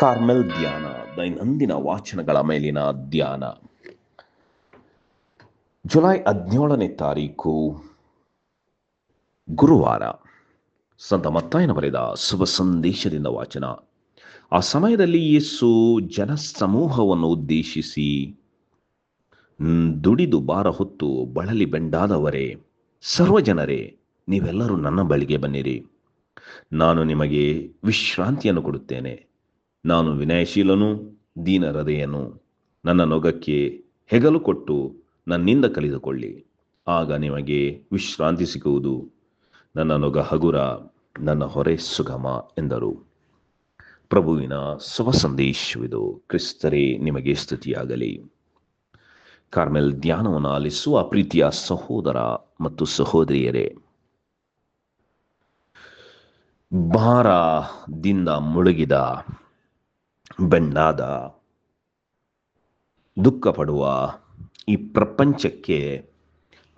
Carmel ಧ್ಯಾನ, ದೈನಂದಿನ ವಾಚನಗಳ ಮೇಲಿನ ಧ್ಯಾನ. ಜುಲೈ ಹದಿನೇಳನೇ ತಾರೀಕು, ಗುರುವಾರ. ಸಂತ ಮತ್ತಾಯನ ಬರೆದ ಶುಭ ಸಂದೇಶದಿಂದ ವಾಚನ. ಆ ಸಮಯದಲ್ಲಿ ಯೇಸು ಜನ ಸಮೂಹವನ್ನು ಉದ್ದೇಶಿಸಿ ದುಡಿದು ಬಾರ ಹೊತ್ತು ಬಳಲಿ ಬೆಂಡಾದವರೇ, ಸರ್ವಜನರೇ, ನೀವೆಲ್ಲರೂ ನನ್ನ ಬಳಿಗೆ ಬನ್ನಿರಿ. ನಾನು ನಿಮಗೆ ವಿಶ್ರಾಂತಿಯನ್ನು ಕೊಡುತ್ತೇನೆ. ನಾನು ವಿನಯಶೀಲನು ದೀನ ಹೃದಯನು ನನ್ನ ನೊಗಕ್ಕೆ ಹೆಗಲು ಕೊಟ್ಟು ನನ್ನಿಂದ ಕಲಿದುಕೊಳ್ಳಿ. ಆಗ ನಿಮಗೆ ವಿಶ್ರಾಂತಿ ಸಿಗುವುದು. ನನ್ನ ನೊಗ ಹಗುರ, ನನ್ನ ಹೊರೆ ಸುಗಮ ಎಂದರು. ಪ್ರಭುವಿನ ಶುಭ ಸಂದೇಶವಿದು ಕ್ರಿಸ್ತರೇ, ನಿಮಗೆ ಸ್ತುತಿಯಾಗಲಿ. ಕಾರ್ಮೆಲ್ ಧ್ಯಾನವನ್ನು ಆಲಿಸುವ ಪ್ರೀತಿಯ ಸಹೋದರ ಮತ್ತು ಸಹೋದರಿಯರೇ. ಭಾರದಿಂದ ಮುಳುಗಿದ ಬೆಂಡಾದ ದುಃಖ ಪಡುವ ಈ ಪ್ರಪಂಚಕ್ಕೆ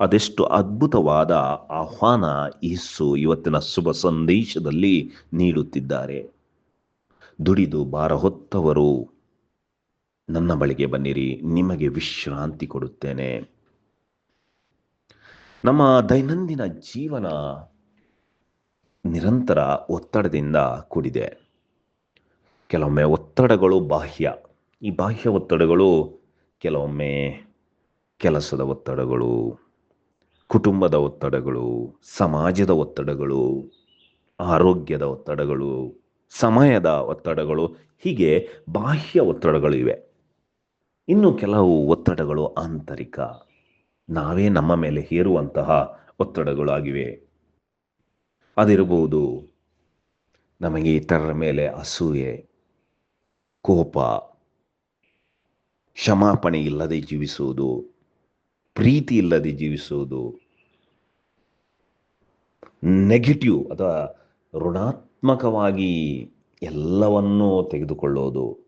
ಅದೆಷ್ಟು ಅದ್ಭುತವಾದ ಆಹ್ವಾನ ಯೇಸು ಇವತ್ತಿನ ಶುಭ ಸಂದೇಶದಲ್ಲಿ ನೀಡುತ್ತಿದ್ದಾರೆ. ದುಡಿದು ಭಾರ ಹೊತ್ತವರು ನನ್ನ ಬಳಿಗೆ ಬನ್ನಿರಿ, ನಿಮಗೆ ವಿಶ್ರಾಂತಿ ಕೊಡುತ್ತೇನೆ. ನಮ್ಮ ದೈನಂದಿನ ಜೀವನ ನಿರಂತರ ಒತ್ತಡದಿಂದ ಕೂಡಿದೆ. ಕೆಲವೊಮ್ಮೆ ಒತ್ತಡಗಳು ಬಾಹ್ಯ. ಈ ಬಾಹ್ಯ ಒತ್ತಡಗಳು ಕೆಲವೊಮ್ಮೆ ಕೆಲಸದ ಒತ್ತಡಗಳು, ಕುಟುಂಬದ ಒತ್ತಡಗಳು, ಸಮಾಜದ ಒತ್ತಡಗಳು, ಆರೋಗ್ಯದ ಒತ್ತಡಗಳು, ಸಮಯದ ಒತ್ತಡಗಳು, ಹೀಗೆ ಬಾಹ್ಯ ಒತ್ತಡಗಳು ಇವೆ. ಇನ್ನು ಕೆಲವು ಒತ್ತಡಗಳು ಆಂತರಿಕ. ನಾವೇ ನಮ್ಮ ಮೇಲೆ ಹೇರುವಂತಹ ಒತ್ತಡಗಳಾಗಿವೆ ಅದಿರಬಹುದು ನಮಗೆ ಇತರರ ಮೇಲೆ ಅಸೂಯೆ ಕೋಪ, ಕ್ಷಮಾಪಣೆ ಇಲ್ಲದೆ ಜೀವಿಸುವುದು ಪ್ರೀತಿ ಇಲ್ಲದೆ ಜೀವಿಸುವುದು ನೆಗೆಟಿವ್ ಅಥವಾ ಋಣಾತ್ಮಕವಾಗಿ ಎಲ್ಲವನ್ನೂ ತೆಗೆದುಕೊಳ್ಳೋದು,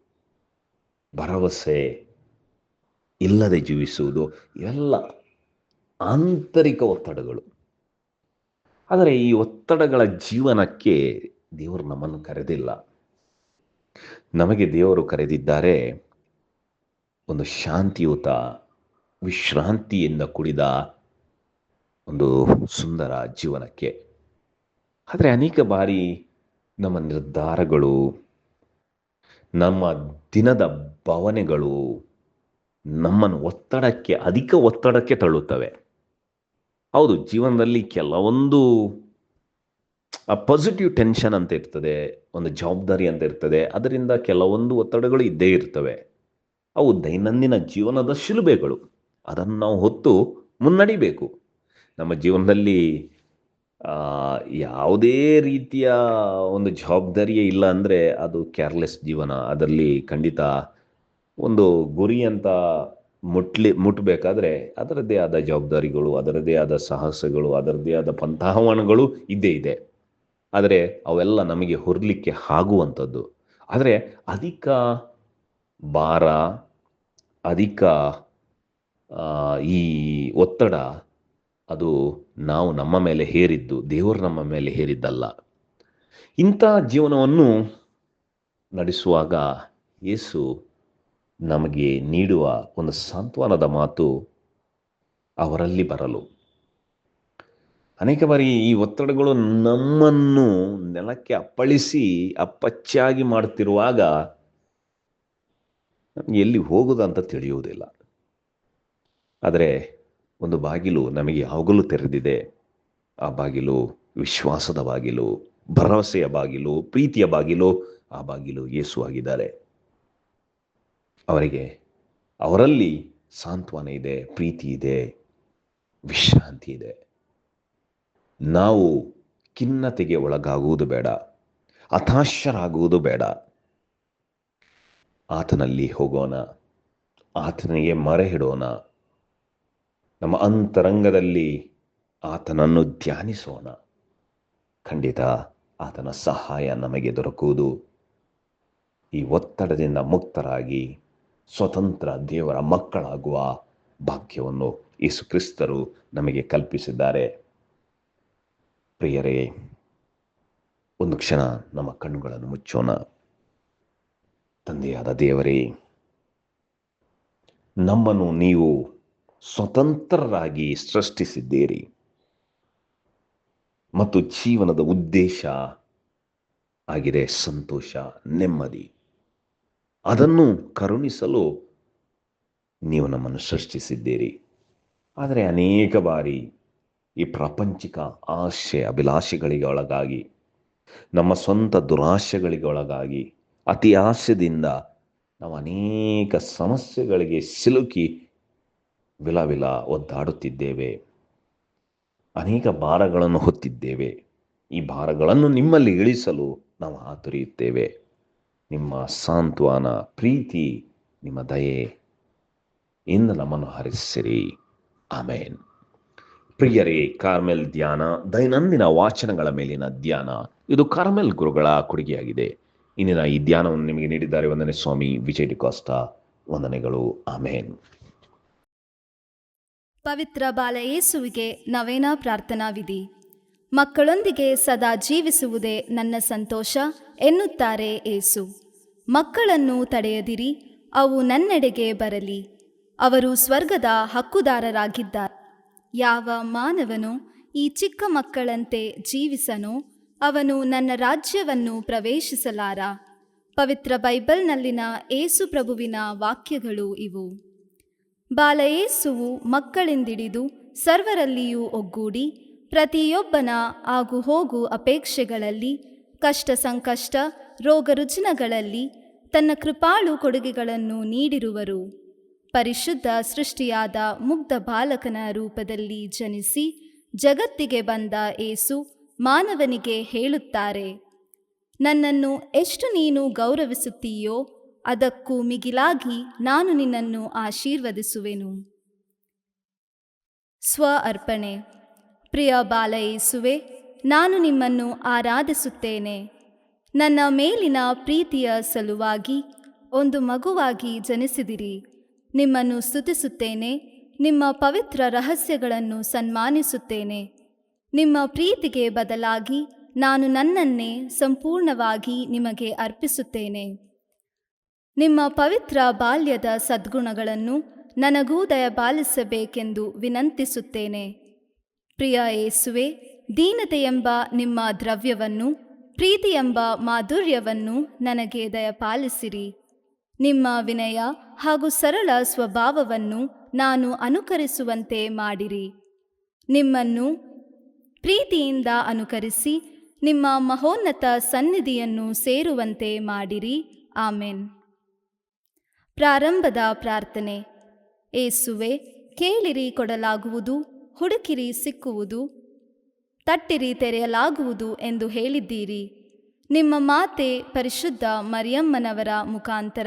ಭರವಸೆ ಇಲ್ಲದೆ ಜೀವಿಸುವುದು ಇವೆಲ್ಲ ಆಂತರಿಕ ಒತ್ತಡಗಳು. ಆದರೆ ಈ ಒತ್ತಡಗಳ ಜೀವನಕ್ಕೆ ದೇವರು ನಮ್ಮನ್ನು ಕರೆದಿಲ್ಲ. ನಮಗೆ ದೇವರು ಕರೆದಿದ್ದಾರೆ ಒಂದು ಶಾಂತಿಯುತ ವಿಶ್ರಾಂತಿಯಿಂದ ಕೂಡಿದ ಒಂದು ಸುಂದರ ಜೀವನಕ್ಕೆ. ಆದರೆ ಅನೇಕ ಬಾರಿ ನಮ್ಮ ನಿರ್ಧಾರಗಳು, ನಮ್ಮ ದಿನದ ಭಾವನೆಗಳು ನಮ್ಮನ್ನು ಒತ್ತಡಕ್ಕೆ, ಅಧಿಕ ಒತ್ತಡಕ್ಕೆ ತಳ್ಳುತ್ತವೆ. ಹೌದು, ಜೀವನದಲ್ಲಿ ಕೆಲವೊಂದು ಪಾಸಿಟಿವ್ ಟೆನ್ಷನ್ ಅಂತ ಇರ್ತದೆ. ಒಂದು ಜವಾಬ್ದಾರಿ ಅಂತ ಇರ್ತದೆ. ಅದರಿಂದ ಕೆಲವೊಂದು ಒತ್ತಡಗಳು ಇದ್ದೇ ಇರ್ತವೆ. ಅವು ದೈನಂದಿನ ಜೀವನದ ಶಿಲುಬೆಗಳು. ಅದನ್ನು ನಾವು ಹೊತ್ತು ಮುನ್ನಡಿಬೇಕು. ನಮ್ಮ ಜೀವನದಲ್ಲಿ ಯಾವುದೇ ರೀತಿಯ ಒಂದು ಜವಾಬ್ದಾರಿಯೇ ಇಲ್ಲ ಅಂದರೆ ಅದು ಕೇರ್ಲೆಸ್ ಜೀವನ. ಅದರಲ್ಲಿ ಖಂಡಿತ ಒಂದು ಗುರಿ ಅಂತ ಮುಟ್ಲಿ ಮುಟ್ಟಬೇಕಾದ್ರೆ ಅದರದ್ದೇ ಆದ ಜವಾಬ್ದಾರಿಗಳು, ಅದರದ್ದೇ ಆದ ಸಾಹಸಗಳು, ಅದರದ್ದೇ ಆದ ಪಂಥಾಹವನಗಳು ಇದ್ದೇ ಇದೆ. ಆದರೆ ಅವೆಲ್ಲ ನಮಗೆ ಹೊರಲಿಕ್ಕೆ ಆಗುವಂಥದ್ದು. ಆದರೆ ಅಧಿಕ ಭಾರ, ಅಧಿಕ ಈ ಒತ್ತಡ ಅದು ನಾವು ನಮ್ಮ ಮೇಲೆ ಹೇರಿದ್ದು, ದೇವರು ನಮ್ಮ ಮೇಲೆ ಹೇರಿದ್ದಲ್ಲ. ಇಂಥ ಜೀವನವನ್ನು ನಡೆಸುವಾಗ ಯೇಸು ನಮಗೆ ನೀಡುವ ಒಂದು ಸಾಂತ್ವನದ ಮಾತು ಅವರಲ್ಲಿ ಬರಲು. ಅನೇಕ ಬಾರಿ ಈ ಒತ್ತಡಗಳು ನಮ್ಮನ್ನು ನೆಲಕ್ಕೆ ಅಪ್ಪಳಿಸಿ ಅಪ್ಪಚ್ಚಾಗಿ ಮಾಡುತ್ತಿರುವಾಗ ನಮಗೆ ಎಲ್ಲಿ ಹೋಗುದಂತ ತಿಳಿಯುವುದಿಲ್ಲ. ಆದರೆ ಒಂದು ಬಾಗಿಲು ನಮಗೆ ಯಾವಾಗಲೂ ತೆರೆದಿದೆ. ಆ ಬಾಗಿಲು ವಿಶ್ವಾಸದ ಬಾಗಿಲು, ಭರವಸೆಯ ಬಾಗಿಲು, ಪ್ರೀತಿಯ ಬಾಗಿಲು, ಆ ಬಾಗಿಲು ಯೇಸು ಆಗಿದ್ದಾರೆ. ಅವರಿಗೆ ಅವರಲ್ಲಿ ಸಾಂತ್ವನ ಇದೆ, ಪ್ರೀತಿ ಇದೆ, ವಿಶ್ರಾಂತಿ ಇದೆ. ನಾವು ಖಿನ್ನತೆಗೆ ಒಳಗಾಗುವುದು ಬೇಡ, ಹತಾಶರಾಗುವುದು ಬೇಡ. ಆತನಲ್ಲಿ ಹೋಗೋಣ, ಆತನಿಗೆ ಮರೆ ಹಿಡೋಣ. ನಮ್ಮ ಅಂತರಂಗದಲ್ಲಿ ಆತನನ್ನು ಧ್ಯಾನಿಸೋಣ. ಖಂಡಿತ ಆತನ ಸಹಾಯ ನಮಗೆ ದೊರಕುವುದು. ಈ ಒತ್ತಡದಿಂದ ಮುಕ್ತರಾಗಿ ಸ್ವತಂತ್ರ ದೇವರ ಮಕ್ಕಳಾಗುವ ಭಾಗ್ಯವನ್ನು ಯೇಸು ಕ್ರಿಸ್ತರು ನಮಗೆ ಕಲ್ಪಿಸಿದ್ದಾರೆ. ಪ್ರಿಯರೇ, ಒಂದು ಕ್ಷಣ ನಮ್ಮ ಕಣ್ಣುಗಳನ್ನು ಮುಚ್ಚೋಣ. ತಂದೆಯಾದ ದೇವರೇ, ನಮ್ಮನ್ನು ನೀವು ಸ್ವತಂತ್ರರಾಗಿ ಸೃಷ್ಟಿಸಿದ್ದೀರಿ. ಮತ್ತು ಜೀವನದ ಉದ್ದೇಶ ಆಗಿದೆ ಸಂತೋಷ, ನೆಮ್ಮದಿ. ಅದನ್ನು ಕರುಣಿಸಲು ನೀವು ನಮ್ಮನ್ನು ಸೃಷ್ಟಿಸಿದ್ದೀರಿ. ಆದರೆ ಅನೇಕ ಬಾರಿ ಈ ಪ್ರಾಪಂಚಿಕ ಆಶೆ ಅಭಿಲಾಷೆಗಳಿಗೆ ಒಳಗಾಗಿ ನಮ್ಮ ಸ್ವಂತ ದುರಾಶೆಗಳಿಗೆ ಒಳಗಾಗಿ ಅತಿ ಆಸೆದಿಂದ ನಾವು ಅನೇಕ ಸಮಸ್ಯೆಗಳಿಗೆ ಸಿಲುಕಿ ವಿಲ ವಿಲ ಒದ್ದಾಡುತ್ತಿದ್ದೇವೆ. ಅನೇಕ ಭಾರಗಳನ್ನು ಹೊತ್ತಿದ್ದೇವೆ. ಈ ಭಾರಗಳನ್ನು ನಿಮ್ಮಲ್ಲಿ ಇಳಿಸಲು ನಾವು ಆತುರಿಯುತ್ತೇವೆ ನಿಮ್ಮ ಸಾಂತ್ವನ, ಪ್ರೀತಿ, ನಿಮ್ಮ ದಯೆ ಇಂದ ನಮ್ಮನ್ನು ಹರಿಸಿರಿ. ಆಮೇನ್. ಪ್ರಿಯರೇ ಕಾರ್ಮೆಲ್ ಧ್ಯಾನ, ದೈನಂದಿನ ವಾಚನಗಳ ಮೇಲಿನ ಧ್ಯಾನ, ಇದು ಕಾರ್ಮೆಲ್ ಗುರುಗಳ ಕೊಡುಗೆಯಾಗಿದೆ. ಇಂದಿನ ಈ ಧ್ಯಾನವನ್ನು ನಿಮಗೆ ನೀಡಿದ್ದಾರೆ ವಂದನೆ ಸ್ವಾಮಿ ವಿಜಯ್ ಡಿಕಾಸ್ಟಾ ವಂದನೆಗಳು. ಆಮೇನ್. ಪವಿತ್ರ ಬಾಲಯೇಸುವಿಗೆ ನವೇನ ಪ್ರಾರ್ಥನಾ ವಿಧಿ. ಮಕ್ಕಳೊಂದಿಗೆ ಸದಾ ಜೀವಿಸುವುದೇ ನನ್ನ ಸಂತೋಷ ಎನ್ನುತ್ತಾರೆ ಏಸು ಮಕ್ಕಳನ್ನು ತಡೆಯದಿರಿ, ಅವು ನನ್ನೆಡೆಗೆ ಬರಲಿ. ಅವರು ಸ್ವರ್ಗದ ಹಕ್ಕುದಾರರಾಗಿದ್ದಾರೆ. ಯಾವ ಮಾನವನು ಈ ಚಿಕ್ಕ ಮಕ್ಕಳಂತೆ ಜೀವಿಸನೋ, ಅವನು ನನ್ನ ರಾಜ್ಯವನ್ನು ಪ್ರವೇಶಿಸಲಾರ? ಪವಿತ್ರ ಬೈಬಲ್ನಲ್ಲಿನ ಏಸು ಪ್ರಭುವಿನ ವಾಕ್ಯಗಳು ಇವು. ಬಾಲಯೇಸುವು ಮಕ್ಕಳಿಂದಿಡಿದು ಸರ್ವರಲ್ಲಿಯೂ ಒಗ್ಗೂಡಿ, ಪ್ರತಿಯೊಬ್ಬನ ಆಗು ಹೋಗು ಅಪೇಕ್ಷೆಗಳಲ್ಲಿ, ಕಷ್ಟ ಸಂಕಷ್ಟ ರೋಗ ರುಜಿನಗಳಲ್ಲಿ ತನ್ನ ಕೃಪಾಳು ಕೊಡುಗೆಗಳನ್ನು ನೀಡಿರುವರು. ಪರಿಶುದ್ಧ ಸೃಷ್ಟಿಯಾದ ಮುಗ್ಧ ಬಾಲಕನ ರೂಪದಲ್ಲಿ ಜನಿಸಿ ಜಗತ್ತಿಗೆ ಬಂದ ಏಸು ಮಾನವನಿಗೆ ಹೇಳುತ್ತಾರೆ, ನನ್ನನ್ನು ಎಷ್ಟು ನೀನು ಗೌರವಿಸುತ್ತೀಯೋ ಅದಕ್ಕೂ ಮಿಗಿಲಾಗಿ ನಾನು ನಿನ್ನನ್ನು ಆಶೀರ್ವದಿಸುವೆನು. ಸ್ವ ಅರ್ಪಣೆ. ಪ್ರಿಯ ಬಾಲ ಯೇಸುವೆ ನಾನು ನಿಮ್ಮನ್ನು ಆರಾಧಿಸುತ್ತೇನೆ. ನನ್ನ ಮೇಲಿನ ಪ್ರೀತಿಯ ಸಲುವಾಗಿ ಒಂದು ಮಗುವಾಗಿ ಜನಿಸಿದಿರಿ. ನಿಮ್ಮನ್ನು ಸ್ತುತಿಸುತ್ತೇನೆ, ನಿಮ್ಮ ಪವಿತ್ರ ರಹಸ್ಯಗಳನ್ನು ಸನ್ಮಾನಿಸುತ್ತೇನೆ. ನಿಮ್ಮ ಪ್ರೀತಿಗೆ ಬದಲಾಗಿ ನಾನು ನನ್ನನ್ನೇ ಸಂಪೂರ್ಣವಾಗಿ ನಿಮಗೆ ಅರ್ಪಿಸುತ್ತೇನೆ. ನಿಮ್ಮ ಪವಿತ್ರ ಬಾಲ್ಯದ ಸದ್ಗುಣಗಳನ್ನು ನನಗೂ ದಯಪಾಲಿಸಬೇಕೆಂದು ವಿನಂತಿಸುತ್ತೇನೆ. ಪ್ರಿಯ ಏಸುವೆ ದೀನತೆ ಎಂಬ ನಿಮ್ಮ ದ್ರವ್ಯವನ್ನು, ಪ್ರೀತಿಯೆಂಬ ಮಾಧುರ್ಯವನ್ನು ನನಗೆ ದಯಪಾಲಿಸಿರಿ. ನಿಮ್ಮ ವಿನಯ ಹಾಗೂ ಸರಳ ಸ್ವಭಾವವನ್ನು ನಾನು ಅನುಕರಿಸುವಂತೆ ಮಾಡಿರಿ. ನಿಮ್ಮನ್ನು ಪ್ರೀತಿಯಿಂದ ಅನುಕರಿಸಿ ನಿಮ್ಮ ಮಹೋನ್ನತ ಸನ್ನಿಧಿಯನ್ನು ಸೇರುವಂತೆ ಮಾಡಿರಿ. ಆಮೇನ್. ಪ್ರಾರಂಭದ ಪ್ರಾರ್ಥನೆ. ಏಸುವೆ, ಕೇಳಿರಿ ಕೊಡಲಾಗುವುದು, ಹುಡುಕಿರಿ ಸಿಕ್ಕುವುದು, ತಟ್ಟಿರಿ ತೆರೆಯಲಾಗುವುದು ಎಂದು ಹೇಳಿದ್ದೀರಿ. ನಿಮ್ಮ ಮಾತೆ ಪರಿಶುದ್ಧ ಮರಿಯಮ್ಮನವರ ಮುಖಾಂತರ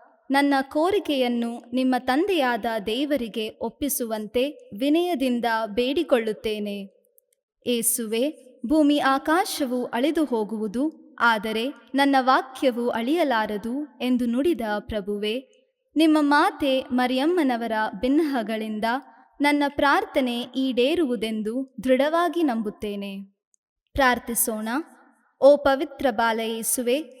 ನನ್ನ ಕೋರಿಕೆಯನ್ನು ನಿಮ್ಮ ತಂದೆಯಾದ ದೇವರಿಗೆ ಒಪ್ಪಿಸುವಂತೆ ವಿನಯದಿಂದ ಬೇಡಿಕೊಳ್ಳುತ್ತೇನೆ. ಏಸುವೆ, ಭೂಮಿ ಆಕಾಶವು ಅಳೆದು ಹೋಗುವುದು ಆದರೆ ನನ್ನ ವಾಕ್ಯವು ಅಳಿಯಲಾರದು ಎಂದು ನುಡಿದ ಪ್ರಭುವೆ, ನಿಮ್ಮ ಮಾತೆ ಮರಿಯಮ್ಮನವರ ಭಿನ್ನಹಗಳಿಂದ ನನ್ನ ಪ್ರಾರ್ಥನೆ ಈಡೇರುವುದೆಂದು ದೃಢವಾಗಿ ನಂಬುತ್ತೇನೆ. ಪ್ರಾರ್ಥಿಸೋಣ. ಓ ಪವಿತ್ರ ಬಾಲ ಯೇಸುವೆ